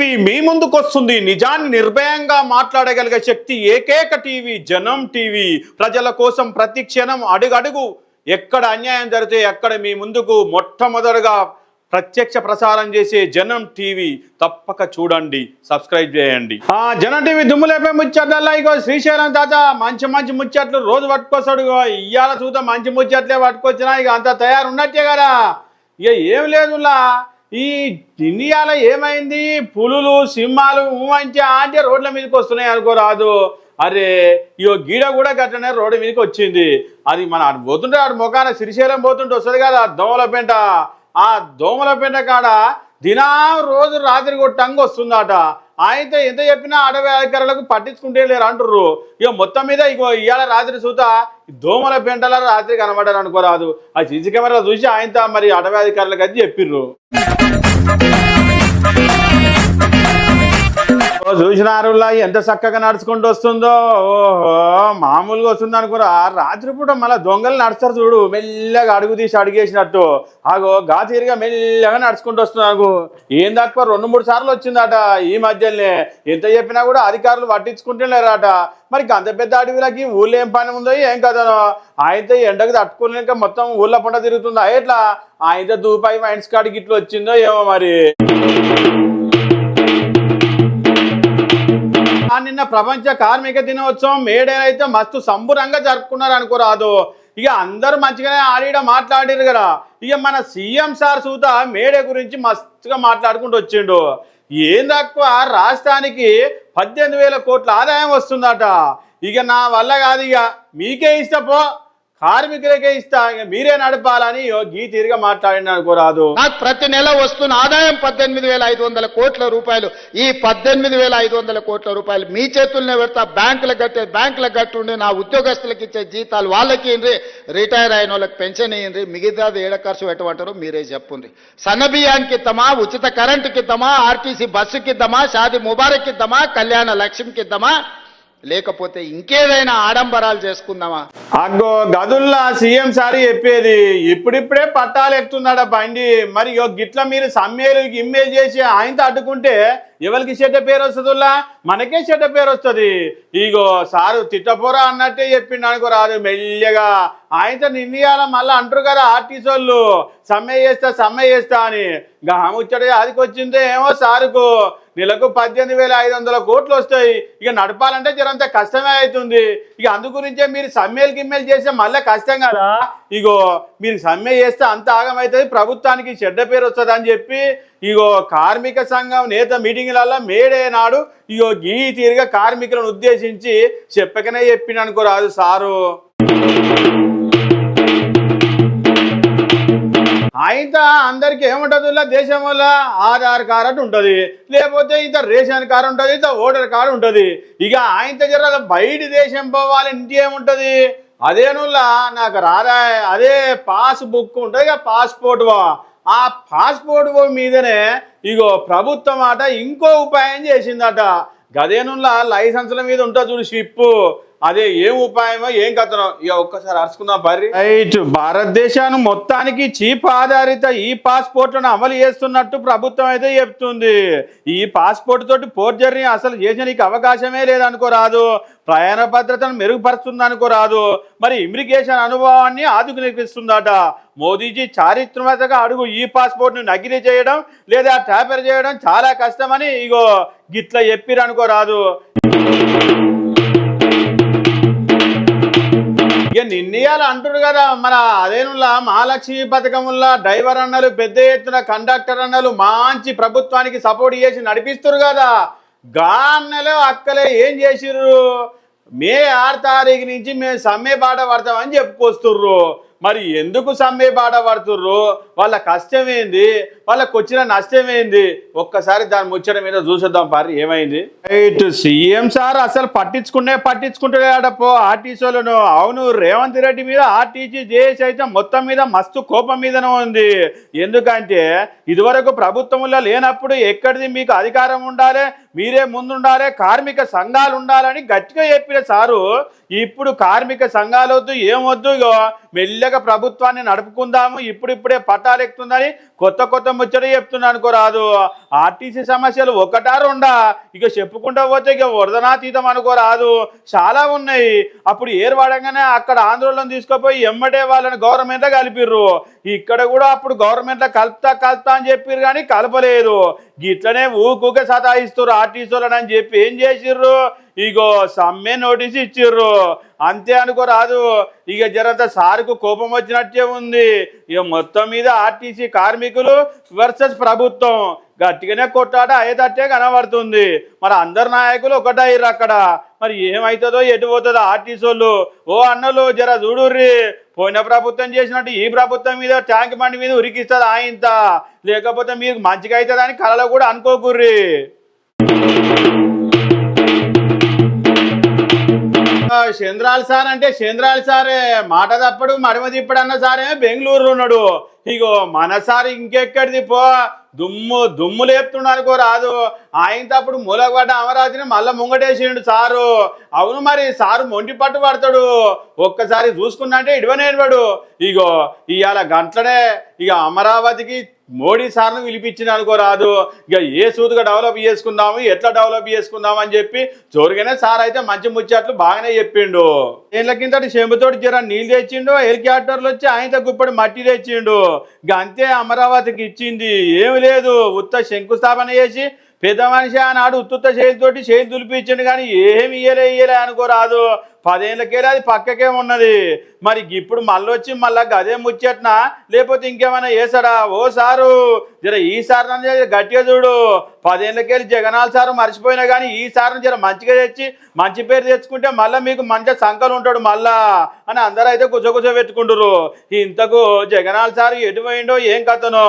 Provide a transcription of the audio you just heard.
TV మీ ముందుకు వస్తుంది. నిజాన్ని నిర్భయంగా మాట్లాడగలిగే శక్తి ఏకైక టీవీ జనం టీవీ. ప్రజల కోసం ప్రతి క్షణం అడుగడుగు ఎక్కడ అన్యాయం జరిగితే ఎక్కడ మీ ముందుకు మొట్టమొదటిగా ప్రత్యక్ష ప్రసారం చేసే జనం టీవీ. తప్పక చూడండి సబ్స్క్రైబ్ చేయండి. ఆ జనం టీవీ దుమ్ములేపే ముచ్చట్లలో ఇగో శ్రీశైలం తాత మంచి మంచి ముచ్చట్లు రోజు పట్టుకొస్తాడు ఇవాళ చూద్దాం మంచి ముచ్చట్లే పట్టుకొచ్చినా ఇక అంత తయారు ఉన్నట్టే కదా. ఇక ఏం లేదులా ఈ ఇండియాలో ఏమైంది? పులులు సింహాలు ఊమంచి అంటే రోడ్ల మీదకి వస్తున్నాయి అనుకోరాదు. అరే ఇగో గీడ కూడా గట్టనే రోడ్డు మీదకి వచ్చింది. అది మన ఆడు పోతుంటే ఆడు ముఖాన శ్రీశైలం పోతుంటే వస్తుంది కదా దోమల పెంట. ఆ దోమల పెంట కాడ దినా రోజు రాత్రి కూడా కొట్టంగా వస్తుందట. ఆయనతో ఎంత చెప్పినా అడవి అధికారులకు పట్టించుకుంటే లేరు అంటుర్రు. ఇక మొత్తం మీద ఇగో ఇవాళ రాత్రి చూత దోమల పెంటల రాత్రి కనబడారు అనుకోరాదు. ఆ సీసీ కెమెరా చూసి ఆయనతో మరి అటవీ అధికారులకు అది చెప్పిర్రు. చూసినారులా ఎంత చక్కగా నడుచుకుంటూ వస్తుందో. ఓహో మామూలుగా వస్తుంది అనుకోరా. రాత్రిపూట మళ్ళీ దొంగలు నడుస్తారు చూడు మెల్లగా అడుగు తీసి అడిగేసినట్టు. ఆగో గాతీరిగా మెల్లగా నడుచుకుంటూ వస్తుంది నాకు. ఏం తక్కువ రెండు మూడు సార్లు వచ్చిందట ఈ మధ్యనే ఎంత చెప్పినా కూడా అధికారులు పట్టించుకుంటున్నారట. మరి అంత పెద్ద అడవిలకి ఊళ్ళో ఏం పని ఉందో ఏం కదనో ఆయనతో ఎండకు తట్టుకోలేక మొత్తం ఊళ్ళో పంట తిరుగుతుందా? ఎట్లా? ఆయనతో దూపాయి మైండ్స్ కాడికి ఇట్లా వచ్చిందో ఏమో మరి. నిన్న ప్రపంచ కార్మిక దినోత్సవం మేడే అయితే మస్తు సంబురంగా జరుపుకున్నారు అనుకోరాదు ఇక అందరూ మంచిగానే ఆడిడ మాట్లాడారు కదా. ఇక మన సీఎం సార్ సూత మేడే గురించి మస్తుగా మాట్లాడుకుంటూ వచ్చిండు. ఏం తక్కువ రాష్ట్రానికి పద్దెనిమిది వేల కోట్ల ఆదాయం వస్తుందట. ఇక నా వల్ల కాదు ఇక. మీకే ఇష్టపో. కార్మికులకే ఇస్తా మీరే నడపాలని ఇగో గీ తీరుగా మాట్లాడిన అనుకోరాదు నాకు ప్రతి నెల వస్తున్న ఆదాయం పద్దెనిమిది వేల ఐదు వందల కోట్ల రూపాయలు. ఈ పద్దెనిమిది వేల ఐదు వందల కోట్ల రూపాయలు మీ చేతుల్నే పెడతా బ్యాంకులకు కట్టే బ్యాంకులకు కట్టుండి నా ఉద్యోగస్తులకు ఇచ్చే జీతాలు వాళ్ళకి ఇండ్రి రిటైర్ అయిన వాళ్ళకి పెన్షన్ ఇయ్యండి మిగతాది ఏడ ఖర్చు పెట్టమంటారో మీరే చెప్పుండ్రి. సన్నబియ్యానికి ఇద్దామా ఉచిత కరెంటుకి ఇద్దామా ఆర్టీసీ బస్సుకి ఇద్దామా షాది ముబారక్ ఇద్దామా కళ్యాణ లక్ష్మికి ఇద్దామా లేకపోతే ఇంకేదైనా ఆడంబరాలు చేసుకుందామా? అగ్గో గదుల్లా సీఎం సారి చెప్పేది ఇప్పుడిప్పుడే పట్టాలు ఎక్కుతున్నాడా బండి. మరి గిట్ల మీరు సమ్మెలు ఇమ్మేజ్ చేసి ఆయనతో అడ్డుకుంటే ఎవరికి చెడ్డ పేరు వస్తుందిలా? మనకే చెడ్డ పేరు వస్తుంది. ఇగో సారు తిట్టపోరా అన్నట్టే చెప్పిండు అనుకో రాదు మెల్లగా. ఆయనతో నిర్ణయాల మళ్ళీ అంటారు కదా ఆర్టీసీ వాళ్ళు. సమ్మె చేస్తా సమ్మె చేస్తా అని. గాముచ్చట అదికి వచ్చిందో ఏమో సారుకు. నెలకు పద్దెనిమిది వేల ఐదు వందల కోట్లు వస్తాయి. ఇక నడపాలంటే జరంత కష్టమే అవుతుంది. ఇక అందు గురించే మీరు సమ్మెలు గిమ్మెలు చేస్తే మళ్ళీ కష్టం కదా. ఇగో మీరు సమ్మె చేస్తే అంత ఆగమవుతుంది ప్రభుత్వానికి చెడ్డ పేరు వస్తుంది అని చెప్పి ఇగో కార్మిక సంఘం నేత మీటింగ్లలో మేడే నాడు ఇగో గీ తీరుగా కార్మికులను ఉద్దేశించి చెప్పకనే చెప్పిన అనుకో రాదు సారు. ఆయన అందరికి ఏముంటది దేశం వల్ల ఆధార్ కార్డు ఉంటుంది లేకపోతే ఇంత రేషన్ కార్డు ఉంటుంది ఇంత ఓటర్ కార్డు ఉంటుంది. ఇక ఆయన జర బయట దేశం పోవాలి ఇంటి ఏముంటది అదేనుల్లా నాకు రారా అదే పాస్ బుక్ ఉంటుంది ఇక పాస్పోర్ట్ ఆ పాస్పోర్ట్ మీదనే ఇగో ప్రభుత్వం అట ఇంకో ఉపాయం చేసిందట. గదేనుల్లా లైసెన్స్ల మీద ఉంటుంది చూడు షిప్పు. అదే ఏం ఉపాయమో ఏం కథనో? ఇక ఒక్కసారి అరుచుకుందాం పర్రి. రైట్. భారతదేశాన్ని మొత్తానికి చీప్ ఆధారిత ఈ పాస్పోర్ట్లను అమలు చేస్తున్నట్టు ప్రభుత్వం అయితే చెప్తుంది. ఈ పాస్పోర్ట్ తోటి ఫోర్జరీ అసలు చేసడానికి అవకాశమే లేదనుకోరాదు ప్రయాణ భద్రతను మెరుగుపరుస్తుంది అనుకోరాదు మరి ఇమిగ్రేషన్ అనుభవాన్ని ఆదుకునిపిస్తుందట మోదీజీ చారిత్రమతగా అడుగు ఈ పాస్పోర్ట్ను నగిరి చేయడం లేదా ట్యాపర్ చేయడం చాలా కష్టమని ఇగో గిట్ల చెప్పిరు ఇక నిర్ణయాలు అంటున్నారు కదా. మన అదేనులా మహాలక్ష్మి పథకంలా డ్రైవర్ అన్నలు పెద్ద ఎత్తున కండక్టర్ అన్నలు మంచి ప్రభుత్వానికి సపోర్ట్ చేసి నడిపిస్తారు కదా. గా అన్నలే అక్కలే ఏం చేసిర్రు? మే ఆరు తారీఖు నుంచి మేము సమ్మె బాట పడతామని చెప్పుకొస్తుర్రు మరి ఎందుకు సమ్మె బాట పడుతుర్రు? వాళ్ళ కష్టం ఏంది? వాళ్ళకి వచ్చిన నష్టం ఏంది? ఒక్కసారి దాని ముచ్చట మీద చూసేద్దాం పారి ఏమైంది? ఇటు సీఎం సార్ అసలు పట్టించుకునే పట్టించుకుంటాడపో ఆర్టీసీ వాళ్ళను. అవును రేవంత్ రెడ్డి మీద ఆర్టీసీ జేఏసీ అయితే మొత్తం మీద మస్తు కోపం మీదనే ఉంది. ఎందుకంటే ఇదివరకు ప్రభుత్వంలో లేనప్పుడు ఎక్కడిది మీకు అధికారం ఉండాలి? మీరే ముందుండాలి కార్మిక సంఘాలు ఉండాలని గట్టిగా చెప్పిన సారు. ఇప్పుడు కార్మిక సంఘాలు వద్దు ఏమొద్దు ఇగో మెల్లగా ప్రభుత్వాన్ని నడుపుకుందాము ఇప్పుడిప్పుడే పట్టాలు ఎక్కుతుందని కొత్త కొత్త ముచ్చట చెప్తున్నా అనుకోరాదు ఆర్టీసీ సమస్యలు ఒకటా రెండా? ఇక చెప్పుకుంటూ పోతే ఇక వరదనాతీతం అనుకోరాదు చాలా ఉన్నాయి. అప్పుడు ఏర్పడంగానే అక్కడ ఆందోళన తీసుకుపోయి ఎమ్మటే వాళ్ళని గవర్నమెంట్లో కలిపిర్రు. ఇక్కడ కూడా అప్పుడు గవర్నమెంట్లో కలుపుతా కలుపుతా అని చెప్పిర్రు కానీ కలపలేదు. గిట్లనే ఊకూకే సతాయిస్తారు ఆర్టీసీలని అని చెప్పి ఏం చేసిర్రు? ఇగో సమ్మె నోటీస్ ఇచ్చిర్రు. అంతే అనుకోరాదు ఇక జరంత సార్కు కోపం వచ్చినట్టే ఉంది. ఇక మొత్తం మీద ఆర్టీసీ కార్మికులు వర్సెస్ ప్రభుత్వం. గట్టిగానే కొట్టాట అయ్యేటట్టే కనబడుతుంది. మరి అందరు నాయకులు ఒకటయ్యారు అక్కడ. మరి ఏమవుతుందో ఎటు పోతుందో ఆర్టీసీ వాళ్ళు ఓ అన్నలు జర చూడుర్రి. పోయిన ప్రభుత్వం చేసినట్టు ఈ ప్రభుత్వం మీద ట్యాంక్ బండి మీద ఉరికిస్తుంది ఆయంత లేకపోతే మీకు మంచిగా అవుతుందని కళలో కూడా అనుకోకుర్రి. చంద్రాల్ సార్ అంటే చంద్రాల్ సారే మాట తప్పడు మడమ తిప్పడు అన్న సారే బెంగళూరు ఉన్నాడు. ఇగో మన సార్ ఇంకెక్కడిది పో దుమ్ము దుమ్ము లేపుతుండ రాదు. ఆయన తప్పుడు మూలగడ్డ అమరావతిని మళ్ళీ ముంగటేసిండు సారు. అవును మరి సారు మొండి పట్టు పడతాడు. ఒక్కసారి చూసుకున్నంటే ఇడవనేవాడు ఇగో ఇవాళ గంటలనే ఇక అమరావతికి మోడీ సార్ను పిలిపించిన అనుకోరాదు. ఇక ఏ సూదుగా డెవలప్ చేసుకుందాము ఎట్లా డెవలప్ చేసుకుందాము అని చెప్పి చోరుగానే సార్ అయితే మంచి ముచ్చట్లు బాగానే చెప్పిండు. ఏళ్ళ కింద చెంబుతోటి జర నీళ్ళు తెచ్చిండు హెలికాప్టర్లు వచ్చి ఆయన గుప్పటి మట్టి తెచ్చిండు. ఇక అంతే అమరావతికి ఇచ్చింది. ఏమి లేదు ఉత్త శంకుస్థాపన చేసి పెద్ద మనిషి ఆనాడు ఉత్తుత్త చేతితోటి చేతి దులిపించిండు కానీ ఏమి ఇయ్యలే ఇయ్యలే అనుకోరాదు. పదేళ్ళకేలే అది పక్కకే ఉన్నది. మరి ఇప్పుడు మళ్ళీ వచ్చి మళ్ళా గదే ముచ్చట్నా? లేకపోతే ఇంకేమైనా వేసాడా ఓ సారు జర ఈ సార్ గట్టిగా చూడు. పదేళ్ళకెళ్ళి జగనాల్ సారు మర్చిపోయినా కానీ ఈ సార్ని జర మంచిగా తెచ్చి మంచి పేరు తెచ్చుకుంటే మళ్ళీ మీకు మంచి సంకలు ఉంటాడు మళ్ళా అని అందరూ అయితే గుసగుస పెట్టుకుంటారు ఇంతకు జగనాల్ సారు ఎటు ఏం కథనో?